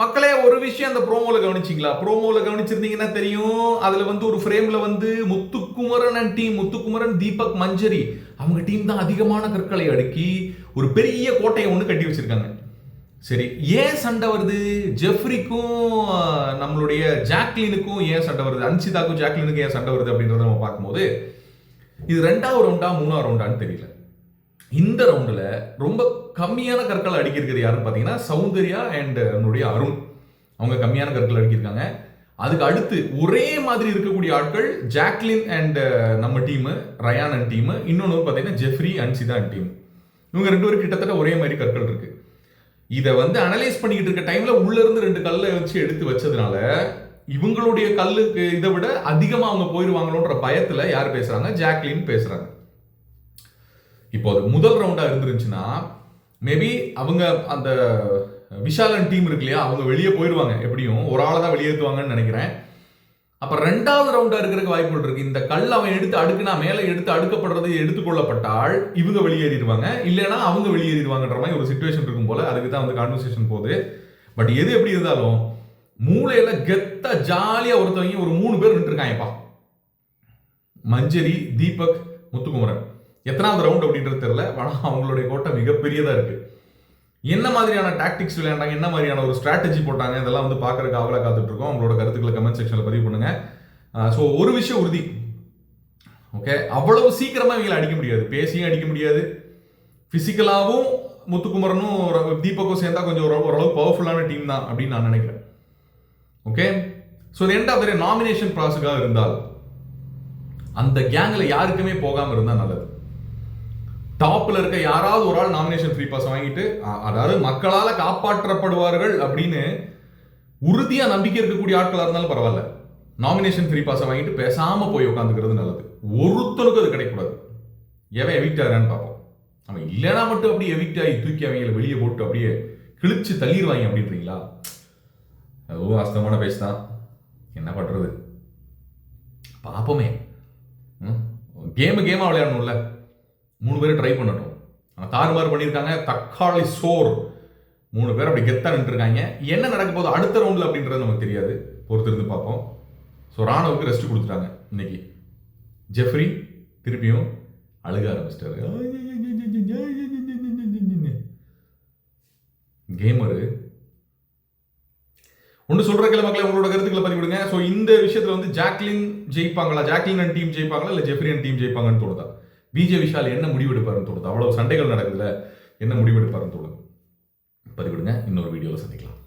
மக்களே ஒரு விஷயம் அந்த ப்ரோமோல கவனிச்சிங்களா? ப்ரோமோல கவனிச்சிருந்தீங்கன்னா தெரியும். அதுல வந்து ஒரு ஃப்ரேம்ல வந்து முத்துக்குமரன் அண்ட் டீம் முத்துக்குமரன் தீபக் மஞ்சரி அவங்க டீம் தான் அதிகமான கற்களை அடுக்கி ஒரு பெரிய கோட்டையை ஒன்று கட்டி வச்சிருக்காங்க. சரி ஏன் சண்டை வருது? ஜெஃப்ரிக்கும் நம்மளுடைய ஜாக்லினுக்கும் ஏன் சண்டை வருது? அன்சிதாக்கும் ஜாக்லினுக்கும் ஏன் சண்டை வருது அப்படின்றத நம்ம பார்க்கும்போது இது ரெண்டாவது ரவுண்டா மூணாவது ரவுண்டான்னு தெரியல. இந்த ரவுண்டில் ரொம்ப கம்மியான கற்கள் அடிக்கிறது யாருன்னு பார்த்தீங்கன்னா சௌந்தர்யா அண்ட் நம்மளுடைய அருண். அவங்க கம்மியான கற்கள் அடிக்கிருக்காங்க அதுக்கு அடுத்து ஒரே மாதிரி இருக்கக்கூடிய ஆட்கள் ஜாக்லின் அண்ட் நம்ம டீமு ரயான் அண்ட் டீமு இன்னொன்று பார்த்தீங்கன்னா ஜெஃப்ரி அன்சிதா அண்ட் டீம் இவங்க ரெண்டு பேரும் கிட்டத்தட்ட ஒரே மாதிரி கற்கள் இருக்கு. இதை வந்து அனலைஸ் பண்ணிக்கிட்டு இருக்க டைம்ல உள்ள இருந்து ரெண்டு கல்லை வச்சு எடுத்து வச்சதுனால இவங்களுடைய கல்லுக்கு இதை விட அதிகமாக அவங்க போயிடுவாங்களோன்ற பயத்தில் யார் பேசுகிறாங்க ஜாக்லின் பேசுகிறாங்க இப்போ அது முதல் ரவுண்டாக இருந்துருந்துச்சுன்னா மேபி அவங்க அந்த விஷாலன் டீம் இருக்கு இல்லையா அவங்க வெளியே போயிடுவாங்க. எப்படியும் ஒரு ஆளை தான் வெளியேற்றுவாங்கன்னு நினைக்கிறேன். அப்போ ரெண்டாவது ரவுண்டாக இருக்கிறதுக்கு வாய்ப்புகள் இருக்கு. இந்த கல் அவன் எடுத்து அடுக்குனா மேலே எடுத்து அடுக்கப்படுறது எடுத்துக்கொள்ளப்பட்டால் இவங்க வெளியேறிடுவாங்க. இல்லைன்னா அவங்க வெளியேறிடுவாங்கன்ற மாதிரி ஒரு சுச்சுவேஷன் இருக்கும் போல. அதுக்கு தான் வந்து கான்வர்சேஷன் போகுது. பட் எது எப்படி இருந்தாலும் மூளையில கெத்த ஜாலியா ஒருத்தவங்க ஒரு மூணு பேர் நின்றுருக்காங்கப்பா. மஞ்சரி தீபக் முத்துக்குமரன். எத்தனாவது ரவுண்ட் அப்படின்றது தெரியல. ஆனால் அவங்களுடைய கோட்டை மிகப்பெரியதாக இருக்குது என்ன மாதிரியான டாக்டிக்ஸ் விளையாண்டாங்க? என்ன மாதிரியான ஒரு ஸ்ட்ராட்டஜி போட்டாங்க? இதெல்லாம் வந்து பார்க்குறக்கு அவளை காத்துட்ருக்கோம். இருக்கோம் கருத்துக்களை கமெண்ட் செக்ஷனில் பதிவு பண்ணுங்க. ஸோ ஒரு விஷயம் உறுதி. ஓகே அவ்வளவு சீக்கிரமாக இவங்களை அடிக்க முடியாது. பேசியும் அடிக்க முடியாது. ஃபிசிக்கலாகவும் முத்துக்குமரனும் தீபக்கும் சேர்ந்தா கொஞ்சம் ஒரு ஓரளவு பவர்ஃபுல்லான டீம் தான் அப்படின்னு நான் நினைக்கிறேன். Okay so end of nomination ப்ராசஸாக இருந்தால் அந்த கேங்கில் யாருக்குமே போகாமல் இருந்தால் நல்லது. டாப்ல இருக்க யாராவது ஒரு ஆள் நாமினேஷன் ஃப்ரீ பாஸ் வாங்கிட்டு அதாவது மக்களால் காப்பாற்றப்படுவார்கள் அப்படின்னு உறுதியாக நம்பிக்கை இருக்கக்கூடிய ஆட்களாக இருந்தாலும் பரவாயில்ல. நாமினேஷன் ஃப்ரீ பாஸை வாங்கிட்டு பேசாமல் போய் உட்காந்துக்கிறது நல்லது. ஒருத்தருக்கும் அது கிடைக்கூடாது எவன் எவிக்ட் ஆகிறான்னு பார்ப்போம். அவன் இல்லைனா மட்டும் அப்படியே எவிக்ட் ஆகி தூக்கி அவங்களை வெளியே போட்டு அப்படியே கிழிச்சு தள்ளிடுவாங்க அப்படின்றீங்களா? அதுவும் வாஸ்தவமான பேச்சு தான். என்ன பண்ணுறது பார்ப்போமே. கேமு கேமாக விளையாடணும்ல. மூணு பேரும் ட்ரை பண்ணட்டும் ஆனால் தாறுமாறு பண்ணியிருக்காங்க தக்காளி சோர் மூணு பேர் அப்படி கெத்தாக நின்றுருக்காங்க என்ன நடக்க போகுது அடுத்த ரவுண்டில் அப்படின்றது நமக்கு தெரியாது பொறுத்திருந்து பார்ப்போம் ஸோ ராணுவுக்கு ரெஸ்ட் கொடுத்துட்டாங்க இன்னைக்கு ஜெஃப்ரி திருப்பியும் அழுக ஆரம்பிச்சிட்டாரு கேமரு ஒன்று சொல்றதுல மக்களை உங்களோட கருத்துக்களை பதிவிடுங்க ஸோ இந்த விஷயத்தில் வந்து ஜாக்லின் ஜெயிப்பாங்களா ஜாக்லின் அண்ட் டீம் ஜெயிப்பாங்களா இல்லை ஜெஃப்ரி அண்ட் டீம் ஜெயிப்பாங்கன்னு தோணுதா விஜய் விஷால் என்ன முடிவெடுப்பாருன்னு தோணுது அவ்வளோ சண்டைகள் நடக்குதுல என்ன முடிவெடுப்பாருன்னு தோணுது பதிவிடுங்க இன்னொரு வீடியோவில் சந்திக்கலாம்.